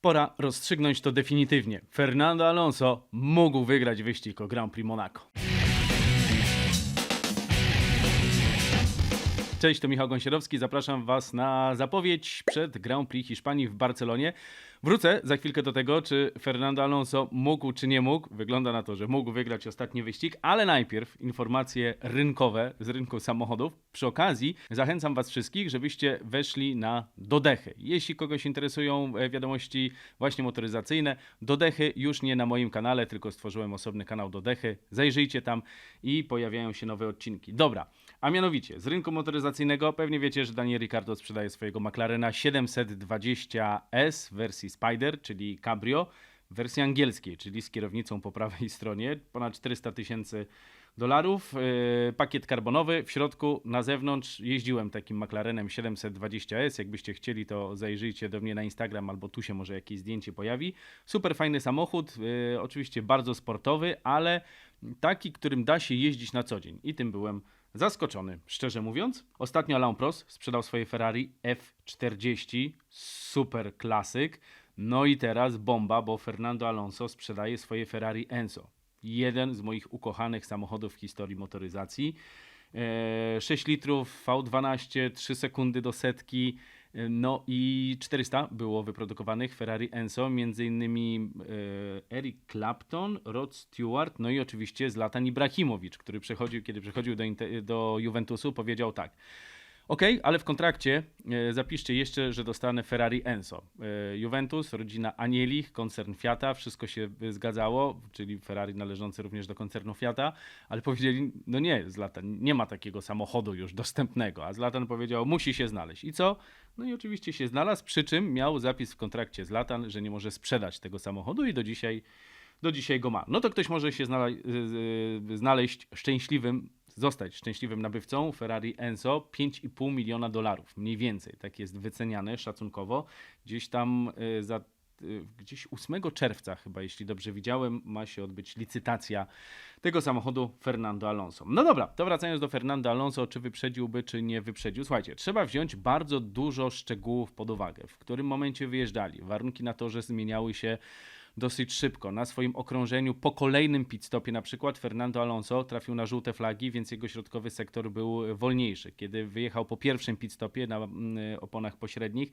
Pora rozstrzygnąć to definitywnie. Fernando Alonso mógł wygrać wyścig o Grand Prix Monaco. Cześć, to Michał Gąsierowski. Zapraszam Was na zapowiedź przed Grand Prix Hiszpanii w Barcelonie. Wrócę za chwilkę do tego, czy Fernando Alonso mógł, czy nie mógł. Wygląda na to, że mógł wygrać ostatni wyścig, ale najpierw informacje rynkowe z rynku samochodów. Przy okazji zachęcam Was wszystkich, żebyście weszli na Dodechy. Jeśli kogoś interesują e, wiadomości właśnie motoryzacyjne, Dodechy już nie na moim kanale, tylko stworzyłem osobny kanał Dodechy. Zajrzyjcie tam i pojawiają się nowe odcinki. Dobra, a mianowicie z rynku motoryzacyjnego pewnie wiecie, że Daniel Ricciardo sprzedaje swojego McLarena 720S w wersji Spider, czyli Cabrio, w wersji angielskiej, czyli z kierownicą po prawej stronie, ponad 400 tysięcy dolarów. Yy, pakiet karbonowy w środku, na zewnątrz jeździłem takim McLarenem 720S. Jakbyście chcieli, to zajrzyjcie do mnie na Instagram albo tu się może jakieś zdjęcie pojawi. Super fajny samochód, yy, oczywiście bardzo sportowy, ale taki, którym da się jeździć na co dzień. I tym byłem zaskoczony, szczerze mówiąc. Ostatnio Alain Prost sprzedał swoje Ferrari F40, super klasyk. No i teraz bomba, bo Fernando Alonso sprzedaje swoje Ferrari Enzo. Jeden z moich ukochanych samochodów w historii motoryzacji. E, 6 litrów V12, 3 sekundy do setki. E, No i 400 było wyprodukowanych Ferrari Enzo, między innymi e, Eric Clapton, Rod Stewart, no i oczywiście Zlatan Ibrahimowicz, który przechodził, kiedy przechodził do, do Juventusu, powiedział tak. OK, ale w kontrakcie e, zapiszcie jeszcze, że dostanę Ferrari Enzo. E, Juventus, rodzina Anielich, koncern Fiata, wszystko się e, zgadzało, czyli Ferrari należące również do koncernu Fiata, ale powiedzieli, no nie, Zlatan, nie ma takiego samochodu już dostępnego, a Zlatan powiedział, musi się znaleźć. I co? No i oczywiście się znalazł, przy czym miał zapis w kontrakcie Zlatan, że nie może sprzedać tego samochodu i do dzisiaj, do dzisiaj go ma. No to ktoś może się znaleźć szczęśliwym, zostać szczęśliwym nabywcą Ferrari Enzo 5,5 miliona dolarów, mniej więcej, tak jest wyceniane szacunkowo. Gdzieś tam y, za y, gdzieś 8 czerwca chyba, jeśli dobrze widziałem, ma się odbyć licytacja tego samochodu Fernando Alonso. No dobra, to wracając do Fernando Alonso, czy wyprzedziłby, czy nie wyprzedził. Słuchajcie, trzeba wziąć bardzo dużo szczegółów pod uwagę, w którym momencie wyjeżdżali. Warunki na torze zmieniały się dosyć szybko. Na swoim okrążeniu po kolejnym pit stopie na przykład Fernando Alonso trafił na żółte flagi, więc jego środkowy sektor był wolniejszy. Kiedy wyjechał po pierwszym pit stopie na mm, oponach pośrednich,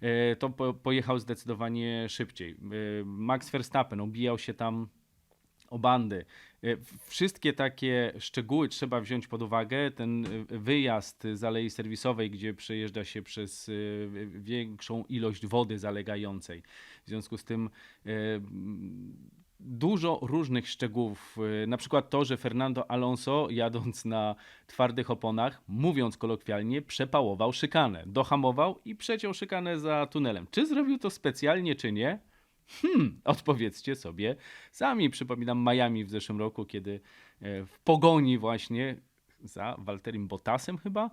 e, to po, pojechał zdecydowanie szybciej. E, Max Verstappen obijał się tam o bandy. E, Wszystkie takie szczegóły trzeba wziąć pod uwagę. Ten e, wyjazd z alei serwisowej, gdzie przejeżdża się przez e, większą ilość wody zalegającej. W związku z tym dużo różnych szczegółów. Na przykład to, że Fernando Alonso jadąc na twardych oponach, mówiąc kolokwialnie, przepałował szykanę. Dohamował i przeciął szykanę za tunelem. Czy zrobił to specjalnie, czy nie? Hmm, odpowiedzcie sobie sami. Przypominam Miami w zeszłym roku, kiedy e, w pogoni właśnie za Walterim Bottasem chyba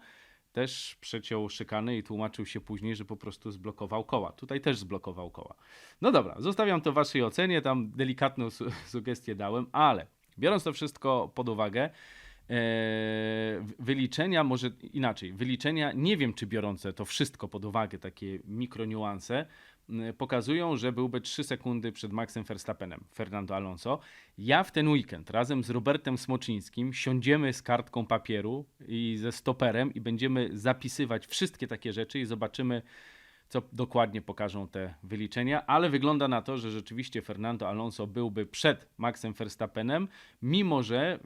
też przeciął szykany i tłumaczył się później, że po prostu zblokował koła. Tutaj też zblokował koła. No dobra, zostawiam to waszej ocenie, tam delikatną su- sugestię dałem, ale biorąc to wszystko pod uwagę, e, wyliczenia, może inaczej, wyliczenia, nie wiem czy biorące to wszystko pod uwagę, takie mikroniuanse, pokazują, że byłby 3 sekundy przed Maxem Verstappenem, Fernando Alonso. Ja w ten weekend razem z Robertem Smoczyńskim siądziemy z kartką papieru i ze stoperem i będziemy zapisywać wszystkie takie rzeczy i zobaczymy, co dokładnie pokażą te wyliczenia, ale wygląda na to, że rzeczywiście Fernando Alonso byłby przed Maxem Verstappenem, mimo że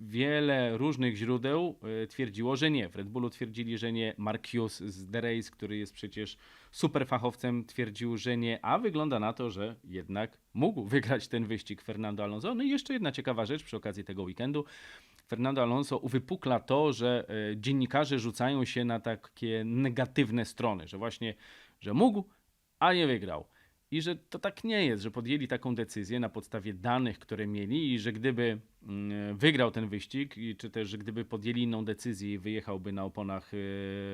wiele różnych źródeł e, twierdziło, że nie. W Red Bullu twierdzili, że nie. Mark z The Race, który jest przecież super fachowcem, twierdził, że nie, a wygląda na to, że jednak mógł wygrać ten wyścig Fernando Alonso. No i jeszcze jedna ciekawa rzecz przy okazji tego weekendu. Fernando Alonso uwypukla to, że e, dziennikarze rzucają się na takie negatywne strony, że właśnie, że mógł, a nie wygrał. I że to tak nie jest, że podjęli taką decyzję na podstawie danych, które mieli, i że gdyby mm, wygrał ten wyścig, czy też, gdyby podjęli inną decyzję i wyjechałby na oponach e,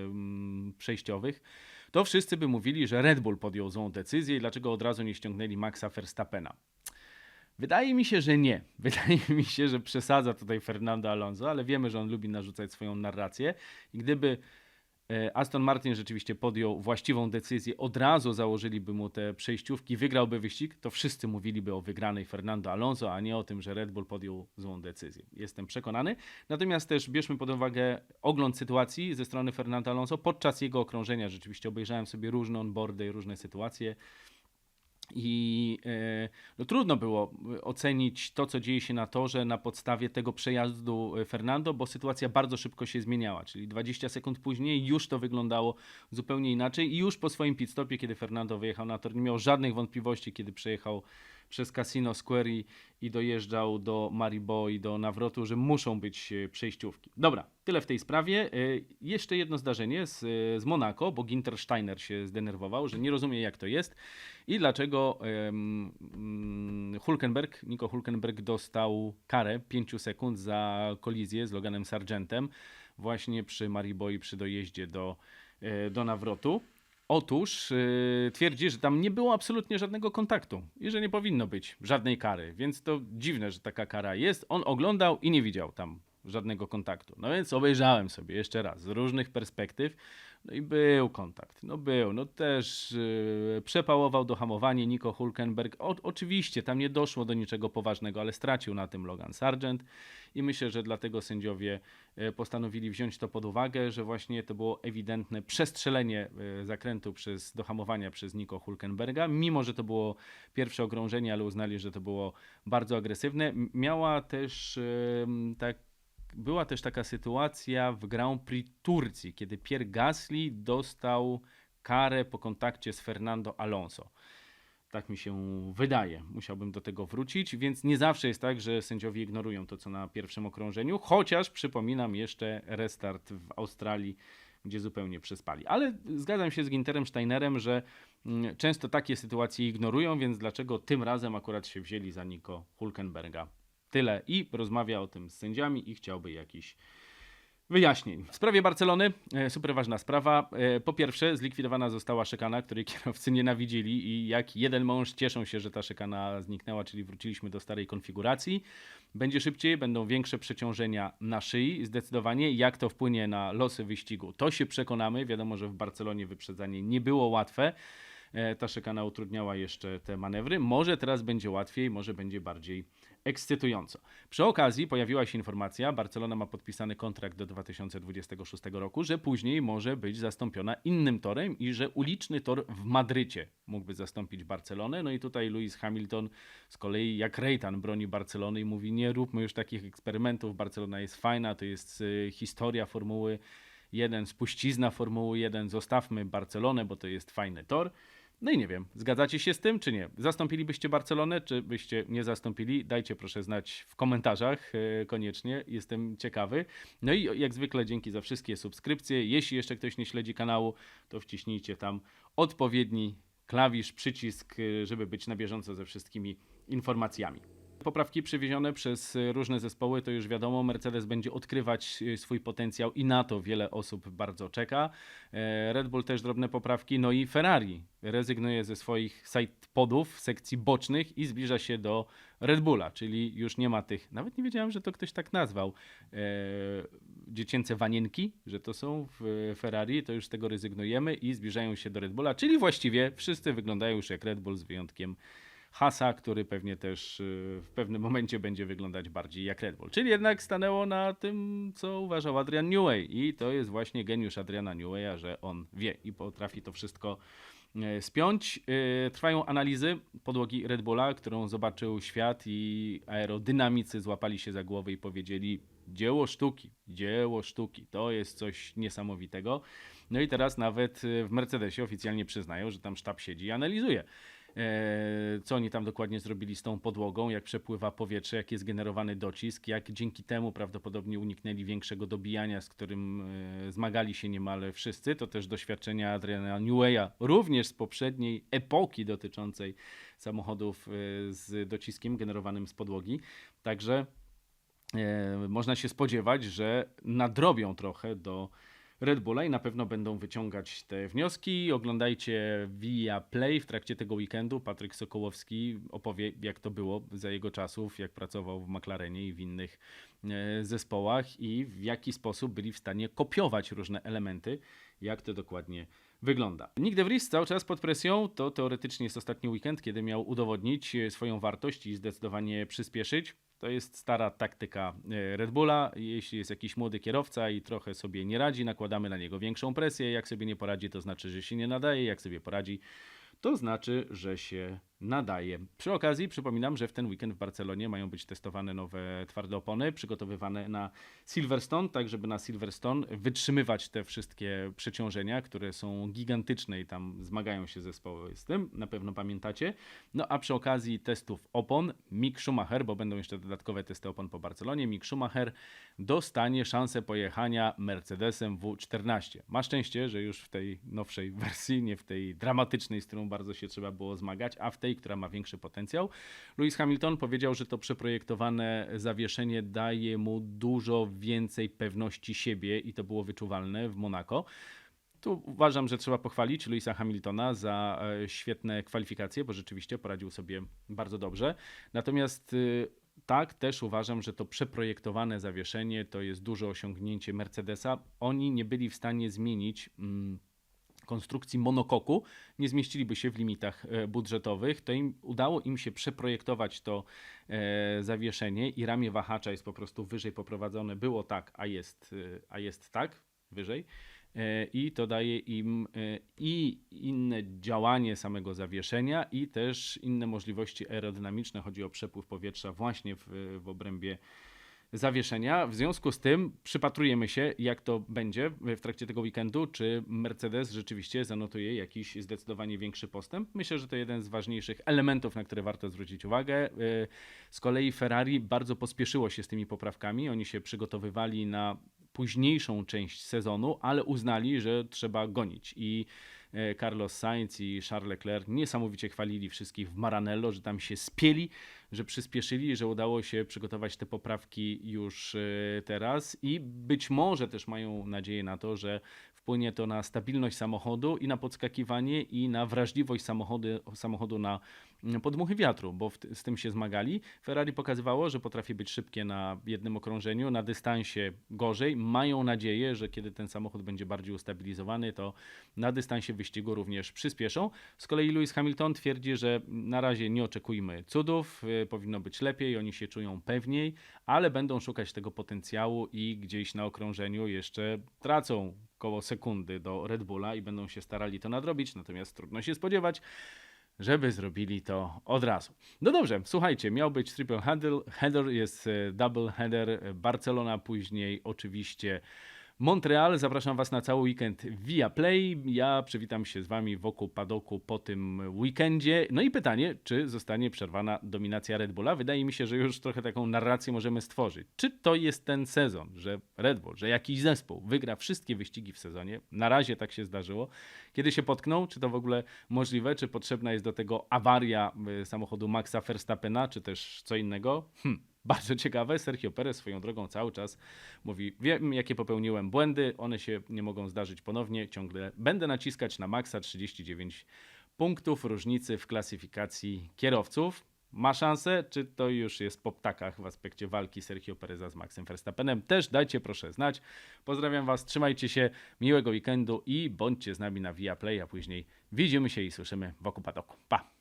mm, przejściowych, to wszyscy by mówili, że Red Bull podjął złą decyzję i dlaczego od razu nie ściągnęli Maxa Verstappena. Wydaje mi się, że nie. Wydaje mi się, że przesadza tutaj Fernando Alonso, ale wiemy, że on lubi narzucać swoją narrację. I gdyby Aston Martin rzeczywiście podjął właściwą decyzję, od razu założyliby mu te przejściówki, wygrałby wyścig, to wszyscy mówiliby o wygranej Fernando Alonso, a nie o tym, że Red Bull podjął złą decyzję. Jestem przekonany. Natomiast też bierzmy pod uwagę ogląd sytuacji ze strony Fernando Alonso. Podczas jego okrążenia rzeczywiście obejrzałem sobie różne onboardy i różne sytuacje. I e, no, trudno było ocenić to, co dzieje się na torze na podstawie tego przejazdu e, Fernando, bo sytuacja bardzo szybko się zmieniała. Czyli 20 sekund później już to wyglądało zupełnie inaczej. I już po swoim pit stopie, kiedy Fernando wyjechał na tor, nie miał żadnych wątpliwości, kiedy przejechał przez Casino Square i, i dojeżdżał do Maribo i do Nawrotu, że muszą być e, przejściówki. Dobra, tyle w tej sprawie. E, jeszcze jedno zdarzenie z, z Monako, bo Ginter Steiner się zdenerwował, że nie rozumie jak to jest i dlaczego um, Hulkenberg, Nico Hulkenberg dostał karę 5 sekund za kolizję z Loganem Sargentem właśnie przy Maribo i przy dojeździe do, e, do Nawrotu. Otóż yy, twierdzi, że tam nie było absolutnie żadnego kontaktu i że nie powinno być żadnej kary, więc to dziwne, że taka kara jest. On oglądał i nie widział tam żadnego kontaktu. No więc obejrzałem sobie jeszcze raz z różnych perspektyw. No i był kontakt, no był, no też yy, przepałował do hamowania Nico Hulkenberg. O, oczywiście tam nie doszło do niczego poważnego, ale stracił na tym Logan Sargent i myślę, że dlatego sędziowie yy, postanowili wziąć to pod uwagę, że właśnie to było ewidentne przestrzelenie yy, zakrętu przez, do hamowania przez Nico Hulkenberga, mimo że to było pierwsze okrążenie, ale uznali, że to było bardzo agresywne. Miała też tak była też taka sytuacja w Grand Prix Turcji, kiedy Pierre Gasly dostał karę po kontakcie z Fernando Alonso. Tak mi się wydaje. Musiałbym do tego wrócić, więc nie zawsze jest tak, że sędziowie ignorują to, co na pierwszym okrążeniu, chociaż przypominam jeszcze restart w Australii, gdzie zupełnie przespali. Ale zgadzam się z Ginterem Steinerem, że mm, często takie sytuacje ignorują, więc dlaczego tym razem akurat się wzięli za Nico Hulkenberga Tyle. I rozmawia o tym z sędziami i chciałby jakiś wyjaśnień. W sprawie Barcelony, e, super ważna sprawa. E, po pierwsze, zlikwidowana została szykana, której kierowcy nienawidzili i jak jeden mąż cieszą się, że ta szykana zniknęła, czyli wróciliśmy do starej konfiguracji. Będzie szybciej, będą większe przeciążenia na szyi. Zdecydowanie jak to wpłynie na losy wyścigu, to się przekonamy. Wiadomo, że w Barcelonie wyprzedzanie nie było łatwe. E, ta szykana utrudniała jeszcze te manewry. Może teraz będzie łatwiej, może będzie bardziej ekscytująco. Przy okazji pojawiła się informacja, Barcelona ma podpisany kontrakt do 2026 roku, że później może być zastąpiona innym torem i że uliczny tor w Madrycie mógłby zastąpić Barcelonę. No i tutaj Lewis Hamilton z kolei jak Rejtan broni Barcelony i mówi nie róbmy już takich eksperymentów, Barcelona jest fajna, to jest y, historia Formuły 1, spuścizna Formuły 1, zostawmy Barcelonę, bo to jest fajny tor. No i nie wiem, zgadzacie się z tym, czy nie? Zastąpilibyście Barcelonę, czy byście nie zastąpili? Dajcie proszę znać w komentarzach e, koniecznie, jestem ciekawy. No i jak zwykle dzięki za wszystkie subskrypcje. Jeśli jeszcze ktoś nie śledzi kanału, to wciśnijcie tam odpowiedni klawisz, przycisk, e, żeby być na bieżąco ze wszystkimi informacjami. Poprawki przywiezione przez różne zespoły, to już wiadomo, Mercedes będzie odkrywać e, swój potencjał i na to wiele osób bardzo czeka. E, Red Bull też drobne poprawki, no i Ferrari rezygnuje ze swoich sidepodów, sekcji bocznych i zbliża się do Red Bulla, czyli już nie ma tych, nawet nie wiedziałem, że to ktoś tak nazwał, e, dziecięce wanienki, że to są w Ferrari, to już z tego rezygnujemy i zbliżają się do Red Bulla, czyli właściwie wszyscy wyglądają już jak Red Bull z wyjątkiem Hasa, który pewnie też y, w pewnym momencie będzie wyglądać bardziej jak Red Bull. Czyli jednak stanęło na tym, co uważał Adrian Newey i to jest właśnie geniusz Adriana Neweya, że on wie i potrafi to wszystko e, spiąć. E, trwają analizy podłogi Red Bulla, którą zobaczył świat i aerodynamicy złapali się za głowę i powiedzieli dzieło sztuki, dzieło sztuki, to jest coś niesamowitego. No i teraz nawet w Mercedesie oficjalnie przyznają, że tam sztab siedzi i analizuje. E, co oni tam dokładnie zrobili z tą podłogą, jak przepływa powietrze, jak jest generowany docisk, jak dzięki temu prawdopodobnie uniknęli większego dobijania, z którym e, zmagali się niemal wszyscy. To też doświadczenia Adriana Newey'a, również z poprzedniej epoki dotyczącej samochodów e, z dociskiem generowanym z podłogi. Także można się spodziewać, że nadrobią trochę do Red Bulla i na pewno będą wyciągać te wnioski. Oglądajcie Via Play w trakcie tego weekendu. Patryk Sokołowski opowie, jak to było za jego czasów, jak pracował w McLarenie i w innych e, zespołach i w jaki sposób byli w stanie kopiować różne elementy, jak to dokładnie wygląda. Nick de Vries cały czas pod presją, to teoretycznie jest ostatni weekend, kiedy miał udowodnić swoją wartość i zdecydowanie przyspieszyć. To jest stara taktyka e, Red Bulla. Jeśli jest jakiś młody kierowca i trochę sobie nie radzi, nakładamy na niego większą presję. Jak sobie nie poradzi, to znaczy, że się nie nadaje. Jak sobie poradzi, to znaczy, że się nadaje. Przy okazji przypominam, że w ten weekend w Barcelonie mają być testowane nowe twarde opony, przygotowywane na Silverstone, tak żeby na Silverstone wytrzymywać te wszystkie przeciążenia, które są gigantyczne i tam zmagają się zespoły z tym, na pewno pamiętacie. No a przy okazji testów opon Mick Schumacher, bo będą jeszcze dodatkowe testy opon po Barcelonie, Mick Schumacher dostanie szansę pojechania Mercedesem W14. Ma szczęście, że już w tej nowszej wersji, nie w tej dramatycznej, z którą bardzo się trzeba było zmagać, a w tej, która ma większy potencjał. Lewis Hamilton powiedział, że to przeprojektowane zawieszenie daje mu dużo więcej pewności siebie i to było wyczuwalne w Monako. Tu uważam, że trzeba pochwalić Louisa Hamiltona za e, świetne kwalifikacje, bo rzeczywiście poradził sobie bardzo dobrze. Natomiast y, tak, też uważam, że to przeprojektowane zawieszenie to jest duże osiągnięcie Mercedesa. Oni nie byli w stanie zmienić. Mm, konstrukcji monokoku nie zmieściliby się w limitach e, budżetowych, to im udało im się przeprojektować to e, zawieszenie i ramię wahacza jest po prostu wyżej poprowadzone. Było tak, a jest, e, a jest tak, wyżej. I to daje im i inne działanie samego zawieszenia, i też inne możliwości aerodynamiczne. Chodzi o przepływ powietrza właśnie w, w obrębie zawieszenia. W związku z tym przypatrujemy się, jak to będzie w trakcie tego weekendu, czy Mercedes rzeczywiście zanotuje jakiś zdecydowanie większy postęp. Myślę, że to jeden z ważniejszych elementów, na które warto zwrócić uwagę. Y, z kolei Ferrari bardzo pospieszyło się z tymi poprawkami. Oni się przygotowywali na późniejszą część sezonu, ale uznali, że trzeba gonić i Carlos Sainz i Charles Leclerc niesamowicie chwalili wszystkich w Maranello, że tam się spieli, że przyspieszyli, że udało się przygotować te poprawki już e, teraz. I być może też mają nadzieję na to, że wpłynie to na stabilność samochodu i na podskakiwanie i na wrażliwość samochodu, na podmuchy wiatru, bo z tym się zmagali. Ferrari pokazywało, że potrafi być szybkie na jednym okrążeniu, na dystansie gorzej. Mają nadzieję, że kiedy ten samochód będzie bardziej ustabilizowany, to na dystansie wyścigu również przyspieszą. Z kolei Lewis Hamilton twierdzi, że na razie nie oczekujmy cudów, y, powinno być lepiej, oni się czują pewniej, ale będą szukać tego potencjału i gdzieś na okrążeniu jeszcze tracą około sekundy do Red Bulla i będą się starali to nadrobić, natomiast trudno się spodziewać, żeby zrobili to od razu. No dobrze, słuchajcie, miał być triple header, header jest e, double header, Barcelona później oczywiście Montreal. Zapraszam Was na cały weekend via Play. Ja przywitam się z Wami wokół padoku po tym weekendzie. No i pytanie, czy zostanie przerwana dominacja Red Bulla? Wydaje mi się, że już trochę taką narrację możemy stworzyć. Czy to jest ten sezon, że Red Bull, że jakiś zespół wygra wszystkie wyścigi w sezonie? Na razie tak się zdarzyło. Kiedy się potkną, czy to w ogóle możliwe? Czy potrzebna jest do tego awaria y, samochodu Maxa Verstappena, czy też co innego? Hm. Bardzo ciekawe, Sergio Perez swoją drogą cały czas mówi, wiem jakie popełniłem błędy, one się nie mogą zdarzyć ponownie, ciągle będę naciskać na maksa 39 punktów różnicy w klasyfikacji kierowców. Ma szansę, czy to już jest po ptakach w aspekcie walki Sergio Pereza z Maxem Verstappenem? Też dajcie proszę znać. Pozdrawiam Was, trzymajcie się, miłego weekendu i bądźcie z nami na Via Play, a później widzimy się i słyszymy wokół padoku. Pa!